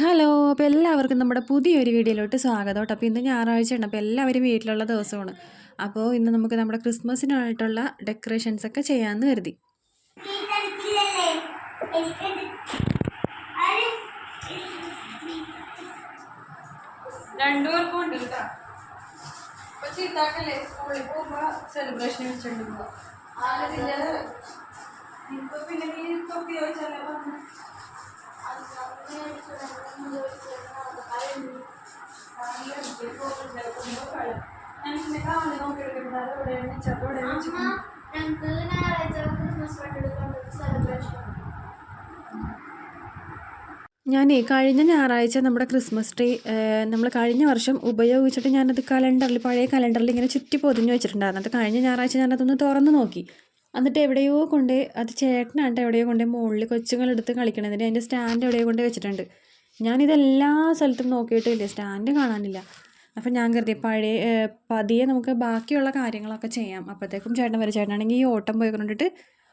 Hello അപ്പോൾ എല്ലാവർക്കും നമ്മുടെ പുതിയൊരു വീഡിയോയിലോട്ട് സ്വാഗതം കേട്ടോ. അപ്പോൾ ഇന്ന് ഞായറാഴ്ചയാണ് അപ്പോൾ എല്ലാവരും വീട്ടിലുള്ള ദിവസമാണ്. അപ്പോൾ ഇന്ന് നമുക്ക് നമ്മുടെ ക്രിസ്മസിനായിട്ടുള്ള ഡെക്കറേഷൻസ് ഒക്കെ ചെയ്യാമെന്ന് കരുതി. സെലിബ്രേഷൻ ഞാനേ കഴിഞ്ഞ ഞായറാഴ്ച നമ്മുടെ ക്രിസ്മസ് ട്രീ നമ്മൾ കഴിഞ്ഞ വർഷം ഉപയോഗിച്ചിട്ട് ഞാനത് കലണ്ടറിൽ പഴയ കലണ്ടറിൽ ഇങ്ങനെ ചുറ്റി പൊതിഞ്ഞ് വെച്ചിട്ടുണ്ടായിരുന്നു. അത് കഴിഞ്ഞ ഞായറാഴ്ച ഞാനതൊന്ന് തുറന്ന് നോക്കി. എന്നിട്ട് എവിടെയോ കൊണ്ട് അത് ചേട്ടനാണ്ട് എവിടെയോ കൊണ്ട് മുകളിൽ കൊച്ചുങ്ങളെടുത്ത് കളിക്കണതിന് അതിന്റെ സ്റ്റാൻഡ് എവിടെയോ കൊണ്ട് വെച്ചിട്ടുണ്ട്. ഞാനിതെല്ലാ സ്ഥലത്തും നോക്കിയിട്ടില്ല. സ്റ്റാൻഡ് കാണാനില്ല. അപ്പം ഞാൻ കരുതി പഴയ പതിയെ നമുക്ക് ബാക്കിയുള്ള കാര്യങ്ങളൊക്കെ ചെയ്യാം. അപ്പോഴത്തേക്കും ചേട്ടൻ വരെ. ചേട്ടനാണെങ്കിൽ ഈ ഓട്ടം പോയി കൊണ്ടിട്ട്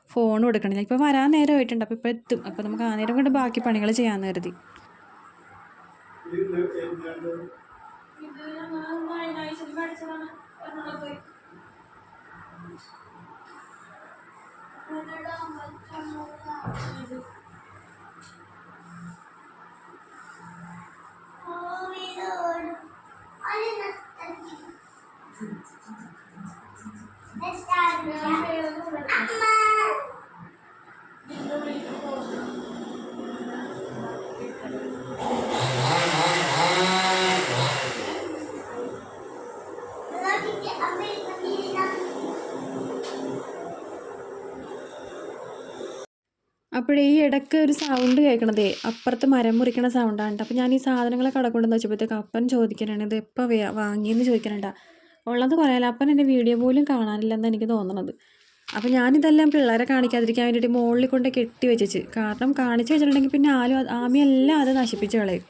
ഫോൺ കൊടുക്കണില്ല ഇപ്പോൾ വരാൻ നേരം ആയിട്ടുണ്ട്. അപ്പോൾ ഇപ്പോൾ എത്തും. അപ്പോൾ നമുക്ക് ആ നേരം കൊണ്ട് ബാക്കി പണികൾ ചെയ്യാമെന്ന് കരുതി. 我知道，我做不到 അപ്പോഴേ ഈ ഇടയ്ക്ക് ഒരു സൗണ്ട് കേൾക്കണതേ അപ്പുറത്ത് മരം മുറിക്കണ സൗണ്ടാണ് അപ്പോൾ ഞാൻ ഈ സാധനങ്ങളൊക്കെ അവിടെ കൊണ്ടുവന്ന് വെച്ചപ്പോഴത്തേക്ക് അപ്പൻ ചോദിക്കാനാണ് ഇത് എപ്പോൾ വാങ്ങിയെന്ന് ചോദിക്കാനുണ്ടാ ഉള്ളത് പറയാലോ അപ്പൻ എന്റെ വീഡിയോ പോലും കാണാനില്ലെന്ന് എനിക്ക് തോന്നണത്. അപ്പോൾ ഞാനിതെല്ലാം പിള്ളേരെ കാണിക്കാതിരിക്കാൻ വേണ്ടിയിട്ട് മുകളിൽ കൊണ്ട് കെട്ടി വെച്ചിച്ച്. കാരണം കാണിച്ചു വെച്ചിട്ടുണ്ടെങ്കിൽ പിന്നെ അത് ആമിയെല്ലാം അത് നശിപ്പിച്ച് കളയും.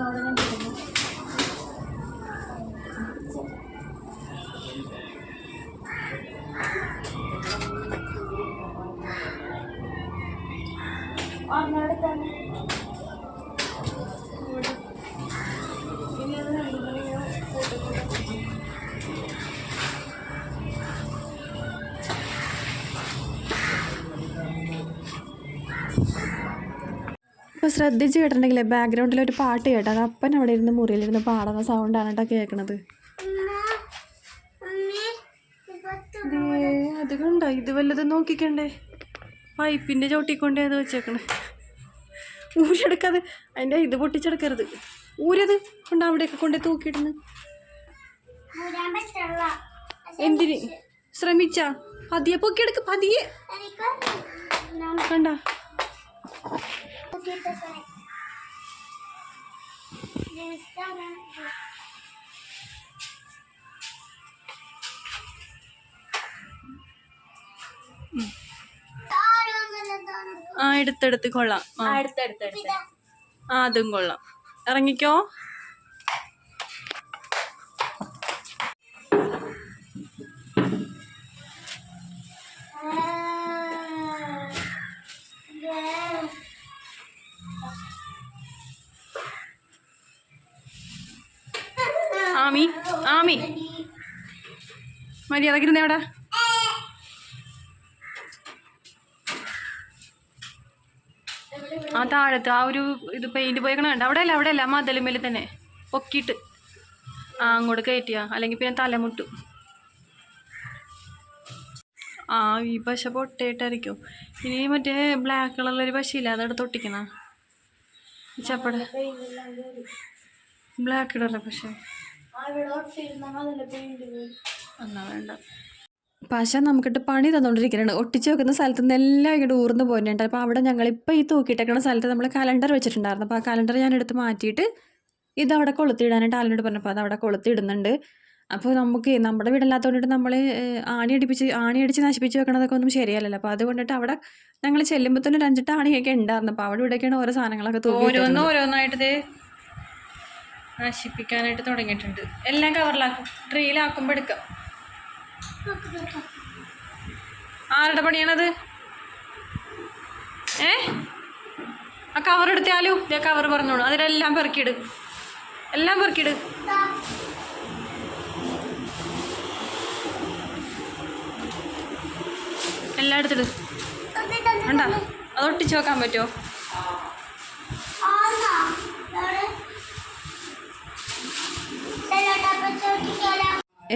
ഇപ്പോൾ ശ്രദ്ധിച്ച് കേട്ടിട്ടുണ്ടെങ്കിൽ ബാക്ക്ഗ്രൗണ്ടിൽ ഒരു പാട്ട് കേട്ടോ അത് അപ്പൻ അവിടെ ഇരുന്ന് മുറിയിലിരുന്ന് പാടുന്ന സൗണ്ടാണ് കേട്ടോ കേൾക്കണത്. അത് കണ്ടോ? ഇത് വല്ലതും നോക്കിക്കണ്ടേ? പൈപ്പിന്റെ ചോട്ടിക്കൊണ്ടേ അത് വെച്ചേക്കണേ. ഊരെടുക്കാതെ അതിന്റെ ഇത് പൊട്ടിച്ചെടുക്കരുത്. ഊരത് കൊണ്ട് അവിടെയൊക്കെ കൊണ്ടേ തൂക്കിയിടുന്നു? എന്തിന്? ശ്രമിച്ചാ? പതിയെ പൊക്കിയെടുക്ക് പതിയെ. കണ്ട? ആ എടുത്തെടുത്ത് കൊള്ളാം. ആ. ആ അതും കൊള്ളാം. ഇറങ്ങിക്കോ? ആമി ആമി. മര്യാദക്കിരുന്നേ എവിടെ? ആ താഴത്ത് ആ ഒരു ഇത് പെയിന്റ് പോയേക്കണ കണ്ട? അവിടെ അല്ല അവിടെ അല്ല മതലുമേൽ തന്നെ. പൊക്കിയിട്ട്. ആ അങ്ങോട്ട് കയറ്റിയാ. അല്ലെങ്കിൽ പിന്നെ തലമുട്ടു. ആ ഈ പശ പൊട്ടയിട്ടായിരിക്കും ഇനി മറ്റേ ബ്ലാക്ക് കളറിലൊരു പശയില്ല? അതെടുത്ത് ഒട്ടിക്കണ ചപ്പട. ബ്ലാക്ക് കളറിലെ പശ. വേണ്ട. പശ നമുക്കിട്ട് പണി തന്നുകൊണ്ടിരിക്കുന്നുണ്ട് ഒട്ടിച്ച് വെക്കുന്ന സ്ഥലത്ത് നിന്ന് എല്ലാം ഇങ്ങോട്ട് ഊർന്ന് പോയിട്ടുണ്ട് അപ്പോൾ അവിടെ ഞങ്ങളിപ്പോൾ ഈ തൂക്കിയിട്ടേക്കുന്ന സ്ഥലത്ത് നമ്മൾ കലണ്ടർ വെച്ചിട്ടുണ്ടായിരുന്നു. അപ്പോൾ ആ കലണ്ടർ ഞാൻ എടുത്ത് മാറ്റിയിട്ട് ഇത് അവിടെ കൊളുത്തിയിടാനായിട്ട് ആലിനോട് പറഞ്ഞപ്പോൾ അത് അവിടെ കൊളുത്തിയിടുന്നുണ്ട്. അപ്പോൾ നമുക്ക് നമ്മുടെ വീടല്ലാത്തതുകൊണ്ടിട്ട് നമ്മൾ ആണി അടിപ്പിച്ച് ആണി അടിച്ച് നശിപ്പിച്ച് വെക്കണതൊക്കെ ഒന്നും ശരിയല്ലല്ലോ. അപ്പോൾ അതുകൊണ്ടിട്ട് അവിടെ ഞങ്ങൾ ചെല്ലുമ്പോൾ തന്നെ ഒരു അഞ്ചെട്ട് ആണിയൊക്കെ ഉണ്ടായിരുന്നു. അപ്പോൾ അവിടെ ഇവിടെയൊക്കെയാണ് ഓരോ സാധനങ്ങളൊക്കെ തൂക്കി ഓരോന്ന് ഓരോന്നായിട്ട് നശിപ്പിക്കാനായിട്ട് തുടങ്ങിയിട്ടുണ്ട്. എല്ലാം കവറിലാക്കും. ട്രീയിലാക്കുമ്പോൾ എടുക്കാം. ആരുടെ പണിയാണത്? ഏ? ആ കവർ എടുത്താലോ? ഇതേ കവർ പറഞ്ഞോളൂ. അതിലെല്ലാം പെറുക്കിയിട്. എല്ലാം പെറുക്കിയിട്. എല്ലാം എടുത്തിട് വേണ്ട. അത് ഒട്ടിച്ച് വെക്കാൻ പറ്റുമോ?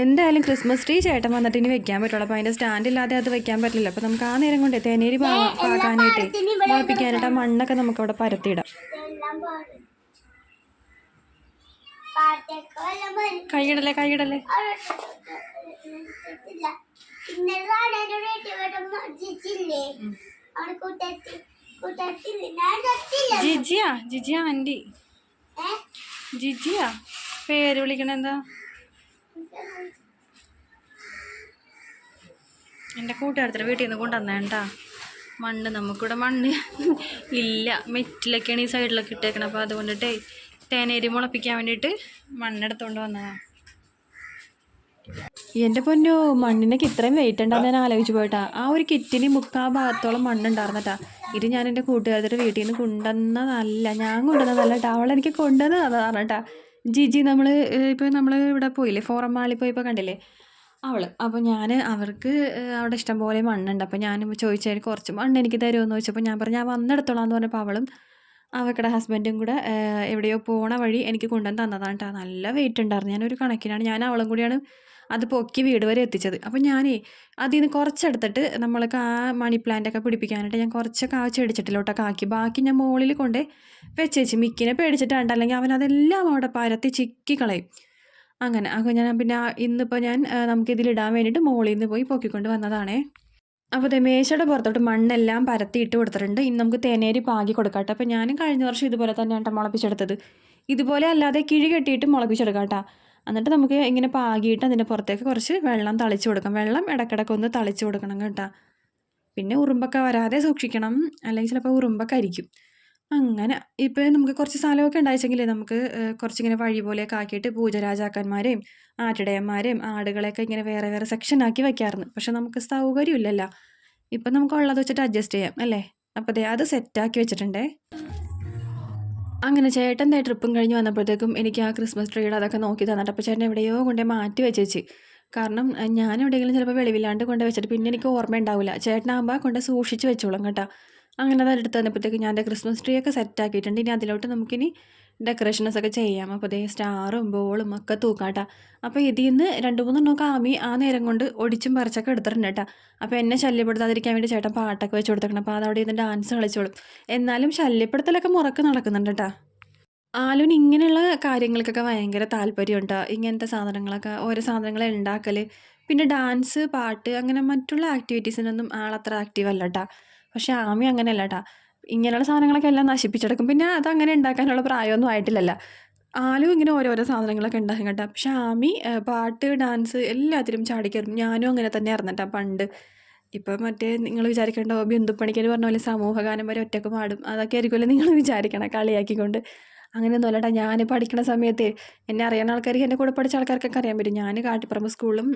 എന്തായാലും ക്രിസ്മസ് ട്രീ ചേട്ടൻ വന്നിട്ട് ഇനി വെക്കാൻ പറ്റുള്ളൂ. അപ്പോൾ അതിന്റെ സ്റ്റാൻഡ് ഇല്ലാതെ അത് വെക്കാൻ പറ്റില്ല. അപ്പോൾ നമുക്ക് ആ നേരം കൊണ്ട് തേനേരി പാകാനായിട്ട് മുളപ്പിക്കാനായിട്ട് ആ മണ്ണൊക്കെ നമുക്ക് അവിടെ പരത്തിയിടാം കൈയിടല്ലേ കൈയിടല്ലേ? ജിജിയാ ജിജിയാ ആന്റി. ജിജിയാ? പേര് വിളിക്കണെന്താ എന്റെ കൂട്ടുകാരത്തിന്റെ വീട്ടിൽ നിന്ന് കൊണ്ടുവന്നേണ്ടാ മണ്ണ് നമുക്കിവിടെ മണ്ണ് ഇല്ല. മെറ്റിലൊക്കെയാണ് ഈ സൈഡിലൊക്കെ ഇട്ടേക്കണം അപ്പോൾ അതുകൊണ്ടിട്ടേ തേനേരി മുളപ്പിക്കാൻ വേണ്ടിയിട്ട് മണ്ണെടുത്തോണ്ട് വന്നതാണ് എന്റെ പൊന്നോ മണ്ണിനൊക്കെ ഇത്രയും വെയിറ്റ് ഉണ്ടാകുന്ന ഞാൻ ആലോചിച്ച് പോയിട്ടാ ആ ഒരു കിറ്റിന് മുക്കാ ഭാഗത്തോളം മണ്ണുണ്ടായിരുന്നട്ടാ ഇത് ഞാൻ എന്റെ കൂട്ടുകാരുടെ വീട്ടിൽ നിന്ന് കൊണ്ടുവന്നതല്ല. ഞാൻ കൊണ്ടുവന്നതല്ല കേട്ടോ അവളെനിക്ക് കൊണ്ടുവന്നതാണ് കേട്ടോ ജിജി നമ്മൾ ഇപ്പോൾ നമ്മൾ ഇവിടെ പോയില്ലേ? ഫോറം മാളിൽ പോയപ്പോൾ കണ്ടില്ലേ? അവൾ അപ്പോൾ ഞാൻ അവർക്ക് അവിടെ ഇഷ്ടംപോലെ മണ്ണുണ്ട്. അപ്പോൾ ഞാൻ ചോദിച്ചതിന് കുറച്ച് മണ്ണ് എനിക്ക് തരുമെന്ന് ചോദിച്ചപ്പോൾ ഞാൻ പറഞ്ഞു ഞാൻ വന്നെടുത്തോളാം എന്ന് പറഞ്ഞപ്പോൾ അവളും അവക്കടെ ഹസ്ബൻഡും കൂടെ എവിടെയോ പോണ വഴി എനിക്ക് കൊണ്ടുവന്ന് തന്നതാണ് കേട്ടോ നല്ല വെയിറ്റ് ഉണ്ടായിരുന്നു ഞാനൊരു കണക്കിനാണ് ഞാൻ അവളും കൂടിയാണ് അത് പൊക്കി വീട് വരെ എത്തിച്ചത്. അപ്പോൾ ഞാനേ അതിൽ നിന്ന് കുറച്ചെടുത്തിട്ട് നമ്മൾക്ക് ആ മണി പ്ലാന്റൊക്കെ പിടിപ്പിക്കാനായിട്ട് ഞാൻ കുറച്ചൊക്കെ ആ ചെടിച്ചിട്ടിലോട്ടൊക്കെ ആക്കി. ബാക്കി ഞാൻ മുകളിൽ കൊണ്ട് വെച്ചേച്ച്. മിക്കിനെ പേടിച്ചിട്ടാണ്ട് അല്ലെങ്കിൽ അവൻ അതെല്ലാം അവിടെ പരത്തി ചിക്കി കളയും. അങ്ങനെ. അപ്പോൾ ഞാൻ പിന്നെ ഇന്നിപ്പോൾ ഞാൻ നമുക്കിതിലിടാൻ വേണ്ടിയിട്ട് മുകളിൽ നിന്ന് പോയി പൊക്കിക്കൊണ്ട് വന്നതാണേ. അപ്പോൾ മേശയുടെ പുറത്തോട്ട് മണ്ണെല്ലാം പരത്തി ഇട്ട് കൊടുത്തിട്ടുണ്ട്. ഇനി നമുക്ക് തേനേരി പാകി കൊടുക്കാട്ടെ. അപ്പോൾ ഞാനും കഴിഞ്ഞ വർഷം ഇതുപോലെ തന്നെയാണ് മുളപ്പിച്ചെടുത്തത്. ഇതുപോലെ അല്ലാതെ കിഴി കെട്ടിയിട്ട് മുളപ്പിച്ചെടുക്കാം കേട്ടോ എന്നിട്ട് നമുക്ക് ഇങ്ങനെ പാകിയിട്ട് അതിന്റെ പുറത്തേക്ക് കുറച്ച് വെള്ളം തളിച്ച് കൊടുക്കാം. വെള്ളം ഇടയ്ക്കിടയ്ക്ക് ഒന്ന് തളിച്ച് കൊടുക്കണം കേട്ടോ. പിന്നെ ഉറുമ്പൊക്കെ വരാതെ സൂക്ഷിക്കണം. അല്ലെങ്കിൽ ചിലപ്പോൾ ഉറുമ്പൊക്കെ അരിക്കും. അങ്ങനെ. ഇപ്പം നമുക്ക് കുറച്ച് സ്ഥലമൊക്കെ ഉണ്ടായിച്ചെങ്കിലേ നമുക്ക് കുറച്ചിങ്ങനെ വഴി പോലെയൊക്കെ ആക്കിയിട്ട് പൂജരാജാക്കന്മാരെയും ആട്ടിടയന്മാരെയും ആടുകളെയൊക്കെ ഇങ്ങനെ വേറെ വേറെ സെക്ഷനാക്കി വയ്ക്കാറുണ്ട് പക്ഷെ നമുക്ക് സൗകര്യമില്ലല്ലോ. ഇപ്പം നമുക്ക് ഉള്ളത് വെച്ചിട്ട് അഡ്ജസ്റ്റ് ചെയ്യാം അല്ലേ? അപ്പോൾ അതെ അത് സെറ്റാക്കി വെച്ചിട്ടുണ്ടേ. അങ്ങനെ ചേട്ടന്റെ ട്രിപ്പും കഴിഞ്ഞ് വന്നപ്പോഴത്തേക്കും എനിക്ക് ആ ക്രിസ്മസ് ട്രീയുടെ അതൊക്കെ നോക്കി തന്നിട്ട് അപ്പോൾ ചേട്ടൻ എവിടെയോ കൊണ്ടേ മാറ്റി വെച്ചേച്ച്. കാരണം ഞാൻ എവിടെയെങ്കിലും ചിലപ്പോൾ വെളിവില്ലാണ്ട് കൊണ്ട് വെച്ചിട്ട് പിന്നെ എനിക്ക് ഓർമ്മ ഉണ്ടാവില്ല ചേട്ടനാകുമ്പോൾ കൊണ്ട് സൂക്ഷിച്ച് വെച്ചോളും കേട്ടോ. അങ്ങനെ അത് എടുത്ത് തന്നപ്പോഴത്തേക്ക് ഞാൻ എന്റെ ക്രിസ്മസ് ട്രീ ഒക്കെ സെറ്റ് ആക്കിയിട്ടുണ്ട്. ഇനി അതിലോട്ട് നമുക്കിനി ഡെക്കറേഷൻസ് ഒക്കെ ചെയ്യാം. അപ്പോൾ അതേ സ്റ്റാറും ബോളും ഒക്കെ തൂക്കാട്ടാ അപ്പോൾ ഇതിൽ നിന്ന് രണ്ട് മൂന്നെണ്ണമൊക്കെ ആമി ആ നേരം കൊണ്ട് ഒടിച്ചും പറിച്ചൊക്കെ എടുത്തിട്ടുണ്ട് കേട്ടോ അപ്പോൾ എന്നെ ശല്യപ്പെടുത്താതിരിക്കാൻ വേണ്ടി ചേട്ടൻ പാട്ടൊക്കെ വെച്ച് കൊടുത്തേക്കണം അപ്പോൾ അതവിടെ ഇരുന്ന് ഡാൻസ് കളിച്ചോളും. എന്നാലും ശല്യപ്പെടുത്തലൊക്കെ മുറക്ക് നടക്കുന്നുണ്ട് കേട്ടോ ആലുവിന് ഇങ്ങനെയുള്ള കാര്യങ്ങൾക്കൊക്കെ ഭയങ്കര താല്പര്യമുണ്ട് ഇങ്ങനത്തെ സാധനങ്ങളൊക്കെ ഓരോ സാധനങ്ങൾ ഉണ്ടാക്കൽ പിന്നെ ഡാൻസ് പാട്ട് അങ്ങനെ മറ്റുള്ള ആക്ടിവിറ്റീസിനൊന്നും ആളത്ര ആക്റ്റീവ് അല്ല കേട്ടോ പക്ഷെ ആമി അങ്ങനെയല്ല കേട്ടാ ഇങ്ങനെയുള്ള സാധനങ്ങളൊക്കെ എല്ലാം നശിപ്പിച്ചെടുക്കും. പിന്നെ അത് അങ്ങനെ ഉണ്ടാക്കാനുള്ള പ്രായമൊന്നും ആയിട്ടില്ലല്ല. ആലും ഇങ്ങനെ ഓരോരോ സാധനങ്ങളൊക്കെ ഉണ്ടാക്കും കേട്ടോ. പക്ഷെ ആമി പാട്ട് ഡാൻസ് എല്ലാത്തിലും ചാടിക്കയറും. ഞാനും അങ്ങനെ തന്നെ ആയിരുന്നു പണ്ട്. ഇപ്പം മറ്റേ നിങ്ങൾ വിചാരിക്കേണ്ട ബിന്ദുപ്പണിക്കർ പറഞ്ഞ പോലെ സമൂഹഗാനം വരെ ഒറ്റയ്ക്ക് പാടും. അതൊക്കെ ആയിരിക്കുമല്ലോ നിങ്ങൾ വിചാരിക്കണം കളിയാക്കിക്കൊണ്ട്. അങ്ങനെയൊന്നും അല്ലട്ടാ. ഞാൻ പഠിക്കുന്ന സമയത്ത് എന്നെ അറിയുന്ന ആൾക്കാർക്ക് എന്റെ കൂടെ പഠിച്ച ആൾക്കാർക്കൊക്കെ അറിയാൻ പറ്റും. ഞാൻ കാട്ടിപ്പറമ്പ് സ്കൂളിലും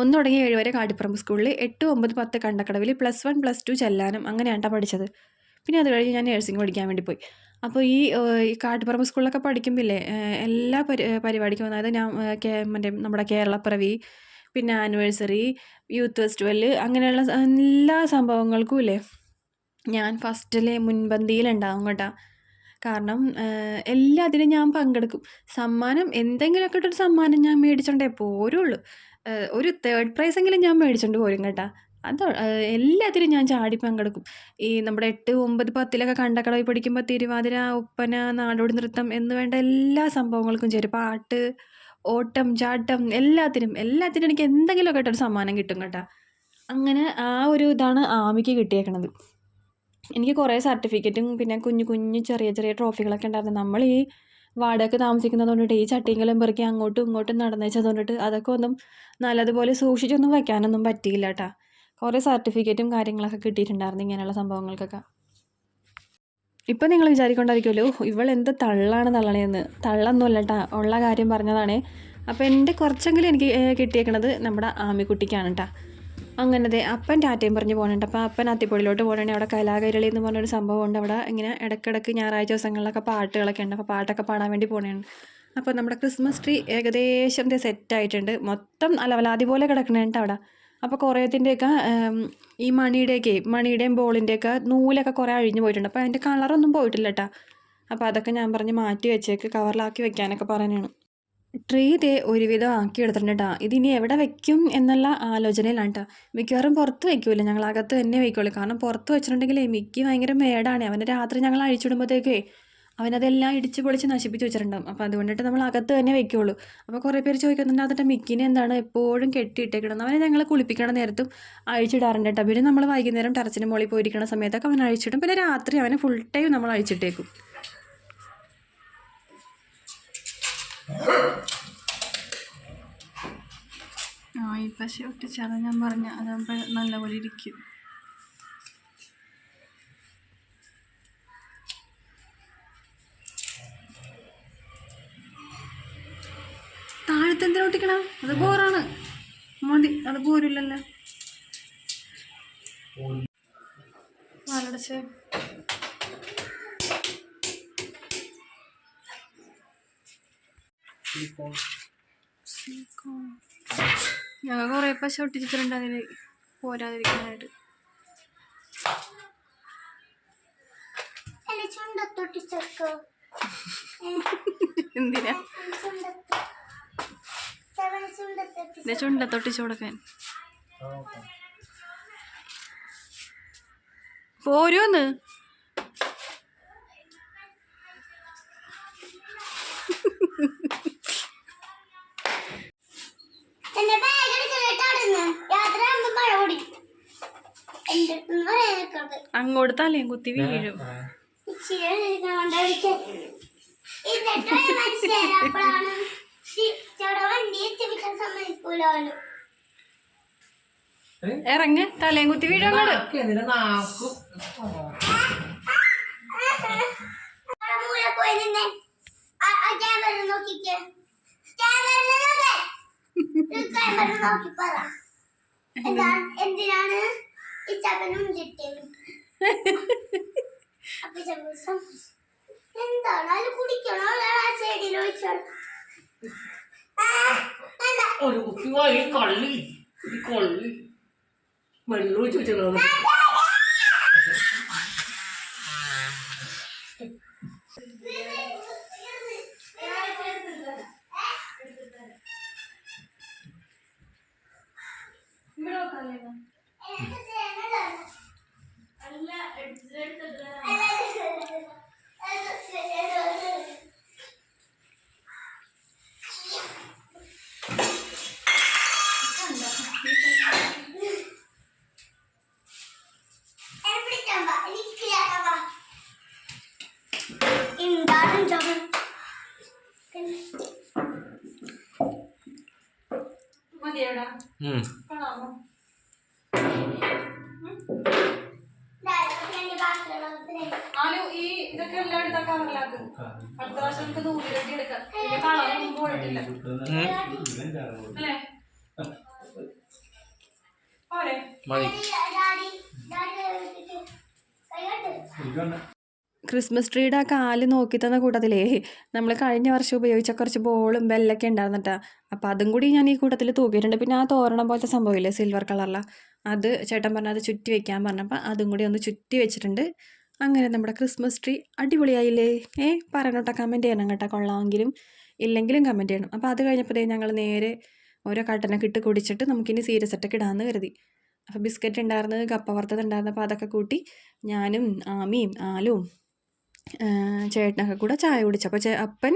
ഒന്ന് തുടങ്ങി ഏഴ് വരെ കാട്ടിപ്പറമ്പ് സ്കൂളിൽ എട്ട് ഒമ്പത് പത്ത് കണ്ടക്കടവിൽ പ്ലസ് വൺ പ്ലസ് ടു ചെല്ലാനും അങ്ങനെയാണ് പഠിച്ചത്. പിന്നെ അത് കഴിഞ്ഞ് ഞാൻ നഴ്സിംഗ് പഠിക്കാൻ വേണ്ടി പോയി. അപ്പോൾ ഈ കാട്ടുപറമ്പ് സ്കൂളിലൊക്കെ പഠിക്കുമ്പില്ലേ എല്ലാ പരി പരിപാടിക്കും അതായത് ഞാൻ മറ്റേ നമ്മുടെ കേരളപ്പിറവി പിന്നെ ആനിവേഴ്സറി യൂത്ത് ഫെസ്റ്റിവൽ അങ്ങനെയുള്ള എല്ലാ സംഭവങ്ങൾക്കും ഇല്ലേ ഞാൻ ഫസ്റ്റിലെ മുൻപന്തിയിലുണ്ടാവും കേട്ടോ. കാരണം എല്ലാത്തിനും ഞാൻ പങ്കെടുക്കും. സമ്മാനം എന്തെങ്കിലുമൊക്കെ ഇട്ടൊരു സമ്മാനം ഞാൻ മേടിച്ചോണ്ടേ പോരുള്ളൂ. ഒരു തേർഡ് പ്രൈസ് എങ്കിലും ഞാൻ മേടിച്ചോണ്ട് പോരും കേട്ടോ. അത് എല്ലാത്തിലും ഞാൻ ചാടി പങ്കെടുക്കും. ഈ നമ്മുടെ എട്ട് ഒമ്പത് പത്തിലൊക്കെ കണ്ടക്കടവിൽ പഠിക്കുമ്പോൾ തിരുവാതിര ഒപ്പന നാടോടി നൃത്തം എന്ന് വേണ്ട എല്ലാ സംഭവങ്ങൾക്കും ചേരും. പാട്ട് ഓട്ടം ചാട്ടം എല്ലാത്തിനും എല്ലാത്തിനും എനിക്ക് എന്തെങ്കിലുമൊക്കെ ആയിട്ടൊരു സമ്മാനം കിട്ടും കേട്ടോ. അങ്ങനെ ആ ഒരു ഇതാണ് ആമിക്ക് കിട്ടിയേക്കണത്. എനിക്ക് കുറേ സർട്ടിഫിക്കറ്റും പിന്നെ കുഞ്ഞു കുഞ്ഞു ചെറിയ ചെറിയ ട്രോഫികളൊക്കെ ഉണ്ടായിരുന്നു. നമ്മൾ ഈ വാടകയ്ക്ക് താമസിക്കുന്നത് കൊണ്ടിട്ട് ഈ ചട്ടിങ്കലും പെറുക്കി അങ്ങോട്ടും ഇങ്ങോട്ടും നടന്നേച്ചത് കൊണ്ടിട്ട് അതൊക്കെ ഒന്നും നല്ലതുപോലെ സൂക്ഷിച്ചൊന്നും വയ്ക്കാനൊന്നും പറ്റിയില്ല കേട്ടോ കുറേ സർട്ടിഫിക്കറ്റും കാര്യങ്ങളൊക്കെ കിട്ടിയിട്ടുണ്ടായിരുന്നു ഇങ്ങനെയുള്ള സംഭവങ്ങൾക്കൊക്കെ. ഇപ്പം നിങ്ങൾ വിചാരിക്കൊണ്ടായിരിക്കുമല്ലോ ഇവൾ എന്ത് തള്ളാണ് തള്ളണേന്ന്. തള്ളൊന്നുമല്ല കേട്ടോ ഉള്ള കാര്യം പറഞ്ഞതാണ്. അപ്പോൾ എന്റെ കുറച്ചെങ്കിലും എനിക്ക് കിട്ടിയേക്കണത് നമ്മുടെ ആമിക്കുട്ടിക്കാണ് കേട്ടോ അങ്ങനത്തെ അപ്പൻ ടാറ്റയും പറഞ്ഞ് പോകുന്നുണ്ട് അപ്പോൾ അപ്പൻ അത്തിപ്പൊടിയിലോട്ട് പോകണമെങ്കിൽ അവിടെ കലാകൈരളി എന്ന് പറഞ്ഞൊരു സംഭവം ഉണ്ട് അവിടെ ഇങ്ങനെ ഇടയ്ക്കിടയ്ക്ക് ഞായറാഴ്ച ദിവസങ്ങളിലൊക്കെ പാട്ടുകളൊക്കെ ഉണ്ട്. അപ്പോൾ പാട്ടൊക്കെ പാടാൻ വേണ്ടി പോകണുണ്ട് അപ്പോൾ നമ്മുടെ ക്രിസ്മസ് ട്രീ ഏകദേശം സെറ്റ് ആയിട്ടുണ്ട് മൊത്തം അലവലാതി പോലെ കിടക്കണുണ്ട് അവിടെ. അപ്പോൾ കുറേത്തിന്റെയൊക്കെ ഈ മണിയുടെയൊക്കെ മണിയുടെയും ബോളിന്റെയൊക്കെ നൂലൊക്കെ കുറേ അഴിഞ്ഞു പോയിട്ടുണ്ട്. അപ്പോൾ അതിന്റെ കളറൊന്നും പോയിട്ടില്ല കേട്ടോ അപ്പോൾ അതൊക്കെ ഞാൻ പറഞ്ഞ് മാറ്റി വെച്ചേക്ക് കവറിലാക്കി വെക്കാനൊക്കെ പറയാനാണ് ട്രീ ഇതേ ഒരുവിധം ആക്കി എടുത്തിട്ടുണ്ട് കേട്ടോ ഇതിനി എവിടെ വെക്കും എന്നുള്ള ആലോചനയിലാണ് കേട്ടോ മിക്കവാറും പുറത്ത് വെക്കൂല. ഞങ്ങൾ അകത്ത് തന്നെ വെക്കുള്ളൂ. കാരണം പുറത്ത് വെച്ചിട്ടുണ്ടെങ്കിൽ മിക്കി ഭയങ്കര മേടാണ്. അവന്റെ രാത്രി ഞങ്ങൾ അഴിച്ചിടുമ്പോഴത്തേക്കേ അവനതെല്ലാം ഇടിച്ച് പൊളിച്ച് നശിപ്പിച്ച് വെച്ചിട്ടുണ്ടാവും. അപ്പോൾ അതുകൊണ്ടിട്ട് നമ്മൾ അകത്ത് തന്നെ വെക്കുള്ളൂ. അപ്പോൾ കുറേ പേര് ചോദിക്കുന്നുണ്ട് അതിന്റെ മിക്കിനെ എന്താണ് എപ്പോഴും കെട്ടിയിട്ടേക്കണം അവനെ ഞങ്ങൾ കുളിപ്പിക്കണ നേരത്തും അഴിച്ചിടാറുണ്ട് കേട്ടോ പിന്നെ നമ്മൾ വൈകുന്നേരം ടെറച്ചിന് മുകളിൽ പോയിരിക്കുന്ന സമയത്തൊക്കെ അവൻ അഴിച്ചിടും. പിന്നെ രാത്രി അവനെ ഫുൾ ടൈം നമ്മൾ അഴിച്ചിട്ടേക്കും. ആ ഈ പശ ഒട്ടിച്ചാണ് ഞാൻ പറഞ്ഞ. അതാകുമ്പോൾ നല്ലപോലെ ഇരിക്കും. താഴത്തെ എന്തിനാ ഒട്ടിക്കണം? അത് ബോറാണ്. മതി അത് പോരില്ലല്ലോ വാലടച്ച് ഞങ്ങൾ കുറേ പശ ഒട്ടിച്ചിട്ടുണ്ട് അതിൽ പോരാതിരിക്കാനായിട്ട് എന്തിനാ? എന്റെ ചുണ്ടത്തൊട്ടിച്ച് കൊടുക്കാൻ പോരുമെന്ന് എന്റെ ബാഗ് എടുത്തിട്ടാടുന്നു യാത്ര മഴ നിൽക്കരുത് അങ്ങോട്ട് തലയും കുത്തി വീഴും. ഇറങ്ങ തലേ തലയും കുത്തി വീഴും അങ്ങോട്ട്. പോയി നിന്നെ. ക്യാമറ നോക്കിക്കേ. ക്യാമറ നോക്കി എന്തിനാണ് ഈ ചവനും കിട്ടിയത്? അപ്പൊ ചവസം എന്താണ്? അത് കുടിക്കണോ? ആ ചെടിയിൽ ഒഴിച്ചോളൂ. ഒരു കുപ്പി വാങ്ങി കള്ളി കള്ളി. വെള്ളം ഒഴിച്ച് വെച്ചത് എന്താണ് ചവൻ മതിയെടാ കാണാമോ ആലു ഈ ഇതൊക്കെ എല്ലാം എടുത്താൽ കവറിലാക്കും അടുത്ത പ്രാവശ്യം നമുക്ക് നൂൽ കെട്ടി എടുക്കാം കളറൊന്നും പോയിട്ടില്ല അല്ലേ പോരെ മതി ക്രിസ്മസ് ട്രീയുടെ ആ കാൽ നോക്കി തന്ന കൂട്ടത്തിലേ നമ്മൾ കഴിഞ്ഞ വർഷം ഉപയോഗിച്ച കുറച്ച് ബോളും ബെല്ലൊക്കെ ഉണ്ടായിരുന്നു അപ്പോൾ അതും കൂടി ഞാൻ ഈ കൂട്ടത്തിൽ തൂക്കിയിട്ടുണ്ട്. പിന്നെ ആ തോരണം പോലത്തെ സംഭവമില്ലേ സിൽവർ കളറിലെ അത് ചേട്ടൻ പറഞ്ഞ അത് ചുറ്റി വെക്കാൻ പറഞ്ഞപ്പോൾ അതും കൂടി ഒന്ന് ചുറ്റി വെച്ചിട്ടുണ്ട്. അങ്ങനെ നമ്മുടെ ക്രിസ്മസ് ട്രീ അടിപൊളിയായില്ലേ? ഏ പറയണോട്ടോ കമന്റ് ചെയ്യണം കേട്ടോ കൊള്ളാമെങ്കിലും. ഇല്ലെങ്കിലും കമന്റ് ചെയ്യണം. അപ്പോൾ അത് കഴിഞ്ഞപ്പോഴേ ഞങ്ങൾ നേരെ ഓരോ കട്ടനൊക്കെ ഇട്ട് കുടിച്ചിട്ട് നമുക്കിനി സീരിയസ് ഒക്കെ ഇടാമെന്ന് കരുതി. അപ്പോൾ ബിസ്ക്കറ്റ് ഉണ്ടായിരുന്നത് കപ്പ വറുത്തത് ഉണ്ടായിരുന്നു അപ്പോൾ അതൊക്കെ കൂട്ടി ഞാനും ആമിയും ആലും ചേട്ടനൊക്കെ കൂടെ ചായ കുടിച്ചു. അപ്പോൾ അപ്പൻ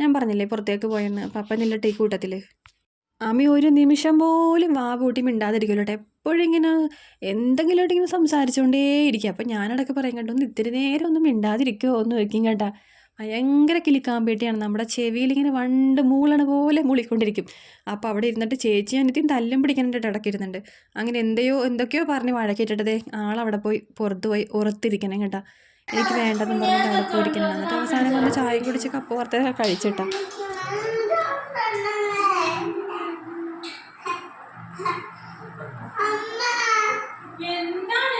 ഞാൻ പറഞ്ഞില്ലേ പുറത്തേക്ക് പോയെന്ന്? അപ്പോൾ അപ്പൻ ഇല്ല ടീ കൂട്ടത്തിൽ ആമി ഒരു നിമിഷം പോലും വാ പൂട്ടി മിണ്ടാതിരിക്കുമല്ലോ കേട്ടോ. എപ്പോഴും ഇങ്ങനെ എന്തെങ്കിലുമായിട്ട് ഇങ്ങനെ സംസാരിച്ചുകൊണ്ടേ ഇരിക്കുക അപ്പം ഞാനിടയ്ക്ക് പറയും കേട്ടോ ഒന്ന് ഇത്തിരി നേരം ഒന്ന് മിണ്ടാതിരിക്കുമോ ഒന്ന് വയ്ക്കും കേട്ടാ. ഭയങ്കര കിളിക്കാമ്പേട്ടിയാണ് നമ്മുടെ ചെവിയിൽ ഇങ്ങനെ വണ്ട് മൂളണ പോലെ മൂളിക്കൊണ്ടിരിക്കും. അപ്പോൾ അവിടെ ഇരുന്നിട്ട് ചേച്ചി അനിത്തിയും തല്ലും പിടിക്കാനായിട്ട് ഇടയ്ക്കിരുന്നുണ്ട്. അങ്ങനെ എന്തെയോ എന്തൊക്കെയോ പറഞ്ഞ് വഴക്കിട്ടിട്ടതേ ആളവിടെ പോയി പുറത്ത് പോയി ഉറത്തിരിക്കണം കേട്ടോ. എനിക്ക് വേണ്ടതെന്ന് പറഞ്ഞിട്ട് അവിടെ പോയി ഇരിക്കണം എന്നിട്ട് അവസാനം വന്ന് ചായ കുടിച്ച് കപ്പ് പുറത്തൊക്കെ കഴിച്ചിട്ടാ. എന്താണ്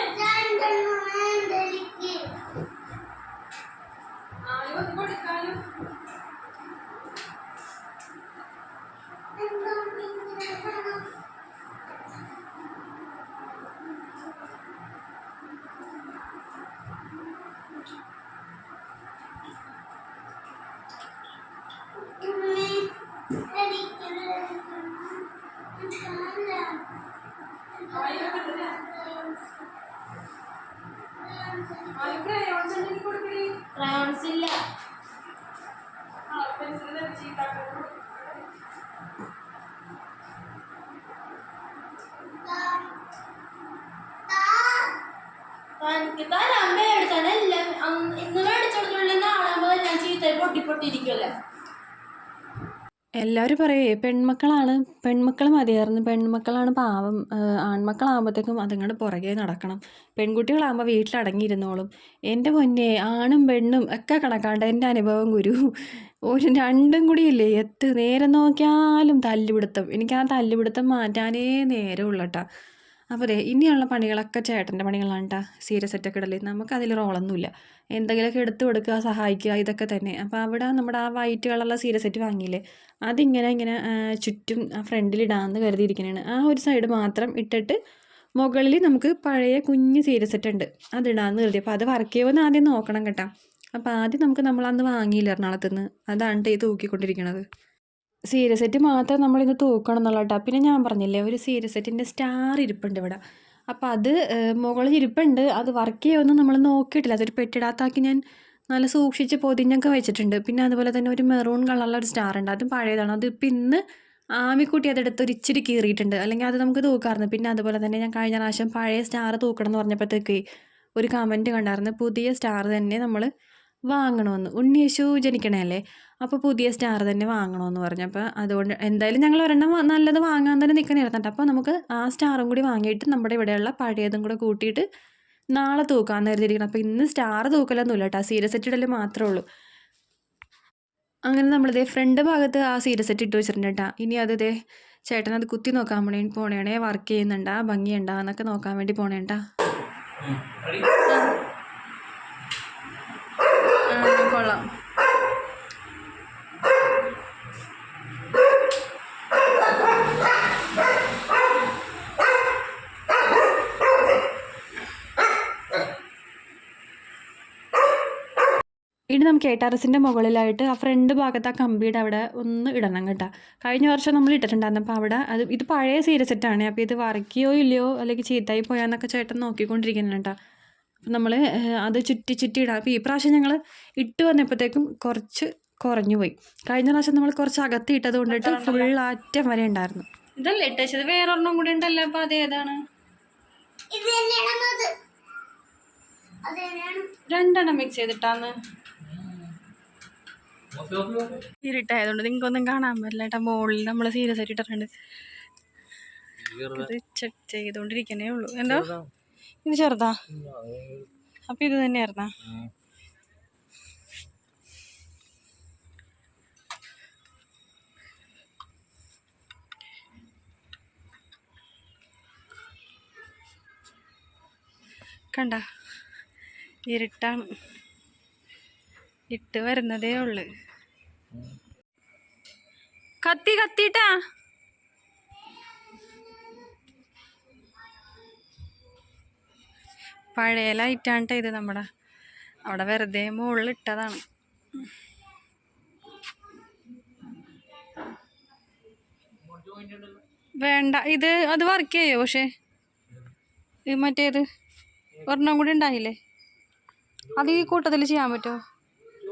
നാളാകുമ്പോ ഞാൻ എല്ലാവരും പറയേ പെൺമക്കളാണ് പെൺമക്കൾ മതിയായിരുന്നു പെൺമക്കളാണ് പാവം ആൺമക്കളാകുമ്പോഴത്തേക്കും അതുങ്ങളുടെ പുറകെ നടക്കണം. പെൺകുട്ടികളാകുമ്പോൾ വീട്ടിലടങ്ങിയിരുന്നോളും. എന്റെ പൊന്നെ ആണും പെണ്ണും ഒക്കെ കണക്കാണ്ട് എന്റെ അനുഭവം ഗുരു. ഒരു രണ്ടും കൂടിയില്ലേ എത്ത് നേരം നോക്കിയാലും തല്ലുപിടുത്തം. എനിക്ക് ആ തല്ലുപിടുത്തം മാറ്റാനേ നേരമുള്ളൂ കേട്ടോ അപ്പോൾ അതെ ഇനിയുള്ള പണികളൊക്കെ ചേട്ടന്റെ പണികളാണ് കേട്ടോ സീര സെറ്റൊക്കെ ഇടൽ. നമുക്കതിൽ റോളൊന്നുമില്ല എന്തെങ്കിലുമൊക്കെ എടുത്തു കൊടുക്കുക സഹായിക്കുക ഇതൊക്കെ തന്നെ. അപ്പോൾ അവിടെ നമ്മുടെ ആ വൈറ്റ് കളറുള്ള സീര സെറ്റ് വാങ്ങിയില്ലേ? അതിങ്ങനെ ഇങ്ങനെ ചുറ്റും ആ ഫ്രണ്ടിലിടാമെന്ന് കരുതിയിരിക്കുന്നതാണ് ആ ഒരു സൈഡ് മാത്രം ഇട്ടിട്ട് മുകളിൽ നമുക്ക് പഴയ കുഞ്ഞ് സീര സെറ്റ് ഉണ്ട്. അതിടാമെന്ന് കരുതി. അപ്പോൾ അത് വർക്ക് ചെയ്യുമെന്ന് ആദ്യം നോക്കണം കേട്ടോ. അപ്പോൾ ആദ്യം നമുക്ക് നമ്മൾ അന്ന് വാങ്ങിയില്ല എറണാകുളത്ത് നിന്ന് അതാണ് ഈ തൂക്കിക്കൊണ്ടിരിക്കണത്. സീര സെറ്റ് മാത്രം നമ്മളിന്ന് തൂക്കണം എന്നുള്ള കേട്ടോ പിന്നെ ഞാൻ പറഞ്ഞില്ലേ ഒരു സീര സെറ്റിന്റെ സ്റ്റാർ ഇരിപ്പുണ്ട് ഇവിടെ. അപ്പോൾ അത് മുകളിൽ ഇരിപ്പുണ്ട്. അത് വർക്ക് ചെയ്യുമെന്ന് നമ്മൾ നോക്കിയിട്ടില്ല. അതൊരു പെട്ടിടാത്താക്കി ഞാൻ നല്ല സൂക്ഷിച്ച് പൊതിഞ്ഞൊക്കെ വെച്ചിട്ടുണ്ട്. പിന്നെ അതുപോലെ തന്നെ ഒരു മെറൂൺ കളറുള്ള ഒരു സ്റ്റാർ ഉണ്ട്. അതും പഴയതാണ്. അത് ഇപ്പം ഇന്ന് ആമിക്കുട്ടി അതെടുത്ത് ഒരു ഇച്ചിരി കീറിയിട്ടുണ്ട്. അല്ലെങ്കിൽ അത് നമുക്ക് തൂക്കാറുണ്ട് പിന്നെ അതുപോലെ തന്നെ ഞാൻ കഴിഞ്ഞ പ്രാവശ്യം പഴയ സ്റ്റാർ തൂക്കണം എന്ന് പറഞ്ഞപ്പോഴത്തേക്ക് ഒരു കമന്റ് കണ്ടായിരുന്നു. പുതിയ സ്റ്റാർ തന്നെ നമ്മൾ വാങ്ങണമെന്ന് ഉണ്ണിയേശു ജനിക്കണല്ലേ അപ്പോൾ പുതിയ സ്റ്റാർ തന്നെ വാങ്ങണമെന്ന് പറഞ്ഞു. അപ്പോൾ അതുകൊണ്ട് എന്തായാലും ഞങ്ങൾ ഒരെണ്ണം നല്ലത് വാങ്ങാൻ തന്നെ നിൽക്കണായിരുന്നു അപ്പോൾ നമുക്ക് ആ സ്റ്റാറും കൂടി വാങ്ങിയിട്ട് നമ്മുടെ ഇവിടെയുള്ള പഴയതും കൂടെ കൂട്ടിയിട്ട് നാളെ തൂക്കാമെന്ന് കരുതിയിരിക്കണം അപ്പോൾ ഇന്ന് സ്റ്റാർ തൂക്കലൊന്നുമില്ല കേട്ടോ. സീരിയസ് സെറ്റ് ഇടൽ മാത്രമേ ഉള്ളൂ. അങ്ങനെ നമ്മളിതേ ഫ്രണ്ട് ഭാഗത്ത് ആ സീരിയസ് സെറ്റ് ഇട്ട് വെച്ചിട്ടുണ്ട് കേട്ടോ. ഇനി അത് ചേട്ടൻ അത് കുത്തി നോക്കാൻ പോണേ പോണേണേ വർക്ക് ചെയ്യുന്നുണ്ടാ. ഭംഗിയുണ്ടാ. എന്നൊക്കെ നോക്കാൻ വേണ്ടി പോണേട്ടാ ഇനി നമുക്ക് എ ടെറസിന്റെ മുകളിലായിട്ട് ആ ഫ്രണ്ട് ഭാഗത്ത് ആ കമ്പിയുടെ അവിടെ ഒന്ന് ഇടണം കേട്ടോ. കഴിഞ്ഞ വർഷം നമ്മൾ ഇട്ടിട്ടുണ്ടായിരുന്നു. അപ്പോൾ അവിടെ അത് ഇത് പഴയ സീര സെറ്റാണ് അപ്പോൾ ഇത് വറക്കിയോ ഇല്ലയോ അല്ലെങ്കിൽ ചീത്തായി പോയാന്നൊക്കെ ചേട്ടൻ നോക്കിക്കൊണ്ടിരിക്കുന്നു കേട്ടോ. അപ്പം നമ്മൾ അത് ചുറ്റി ചുറ്റി ഇടാം. അപ്പോൾ ഈ പ്രാവശ്യം ഞങ്ങൾ ഇട്ട് വന്നപ്പോഴത്തേക്കും കുറച്ച് കുറഞ്ഞു പോയി. കഴിഞ്ഞ പ്രാവശ്യം നമ്മൾ കുറച്ച് അകത്ത് ഇട്ടത് കൊണ്ടിട്ട് ഫുൾ ആറ്റം വരെ ഉണ്ടായിരുന്നു. ഇതല്ലേ ഇട്ടത് വേറൊരെണ്ണം കൂടി ഉണ്ടല്ലോ. അപ്പോൾ അത് ഏതാണ്? ഇത് തന്നെയാണ് അത്. അത് തന്നെയാണ്. രണ്ടെണ്ണം മിക്സ് ചെയ്തിട്ടാന്ന്. ഇരുട്ടായതുകൊണ്ട് നിങ്ങൾക്കൊന്നും കാണാൻ പറ്റില്ല ഏട്ടാ മുകളിൽ നമ്മൾ സീരിയസ് ആയിട്ട് ഇട്ടിട്ടുണ്ട്. ചെക്ക് ചെയ്തുകൊണ്ടിരിക്കണേ ഉള്ളൂ. എന്തോ? ഇത് ചെറുതാ. അപ്പൊ ഇത് തന്നെയായിരുന്നാ? കണ്ട? ഇരുട്ടാണ്. ഇട്ട് വരുന്നതേ ഉള്ളു. കത്തി കത്തിട്ടാ. പഴയ ലൈറ്റാണ് ഇത് നമ്മടെ. അവിടെ വെറുതെ മുകളിൽ ഇട്ടതാണ് വേണ്ട ഇത് അത് വർക്ക് ചെയ്യോ പക്ഷേ? മറ്റേത്? ഒരെണ്ണം കൂടി ഉണ്ടായില്ലേ? അത് ഈ കൂട്ടത്തിൽ ചെയ്യാൻ പറ്റുമോ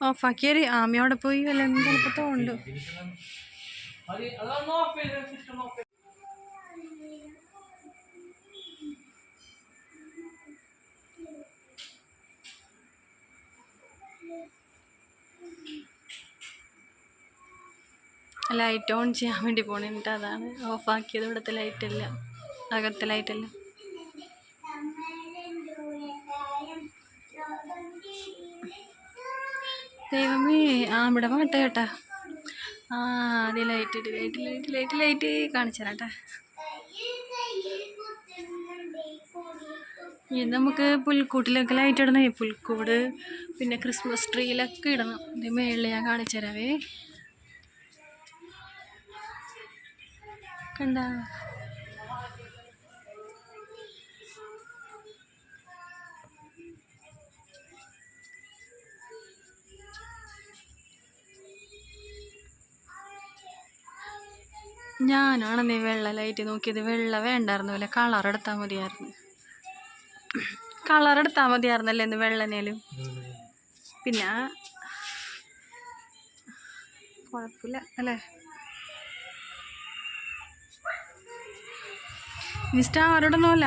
തോണ്ട് ഫക്കീർ അതൊന്ന് പോയി അല്ല എന്തെളുപ്പത്തോ ഉണ്ട്? ലൈറ്റ് ഓൺ ചെയ്യാൻ വേണ്ടി പോണിട്ട് അതാണ്. ഓഫാക്കിയത് ഇവിടുത്തെ ലൈറ്റ് എല്ലാം അകത്തെ ലൈറ്റ് ദൈവമേ ആ ഇവിടെ പാട്ട് കേട്ടാ. ആ അത് ലൈറ്റ് ഇട്ട് ലൈറ്റ് ലൈറ്റ് ലൈറ്റ് ലൈറ്റ് കാണിച്ചു തരാട്ടാ ഇത് നമുക്ക് പുൽക്കൂട്ടിലൊക്കെ ലൈറ്റ് ഇടണേ പുൽക്കൂട് പിന്നെ ക്രിസ്മസ് ട്രീയിലൊക്കെ ഇടണം. ഇത് മേളിൽ ഞാൻ കാണിച്ചു തരാവേ കണ്ട? ഞാനാണെന്നേ വെള്ള ലൈറ്റ് നോക്കിയത് വെള്ള വേണ്ടായിരുന്നു അല്ലേ കളർ എടുത്താൽ മതിയായിരുന്നു. കളർ എടുത്താൽ മതിയായിരുന്നല്ലേ ഇന്ന് വെള്ളനേലും? പിന്നെ കുഴപ്പമില്ല അല്ലേ? മിസ്റ്റാ സ്റ്റാറിടണമല്ല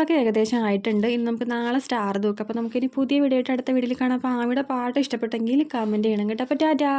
ഒരുക്കങ്ങളൊക്കെ ഏകദേശം ആയിട്ടുണ്ട്. ഇന്ന് നമുക്ക് നാളെ സ്റ്റാർ തൂക്കാം അപ്പോൾ നമുക്കിനി പുതിയ വീഡിയോ ആയിട്ട് അടുത്ത വീഡിയോയിൽ കാണാം. അപ്പോൾ വീഡിയോ പാട്ട് ഇഷ്ടപ്പെട്ടെങ്കിൽ കമന്റ് ചെയ്യണം കേട്ടോ. അപ്പോൾ ടാറ്റാ.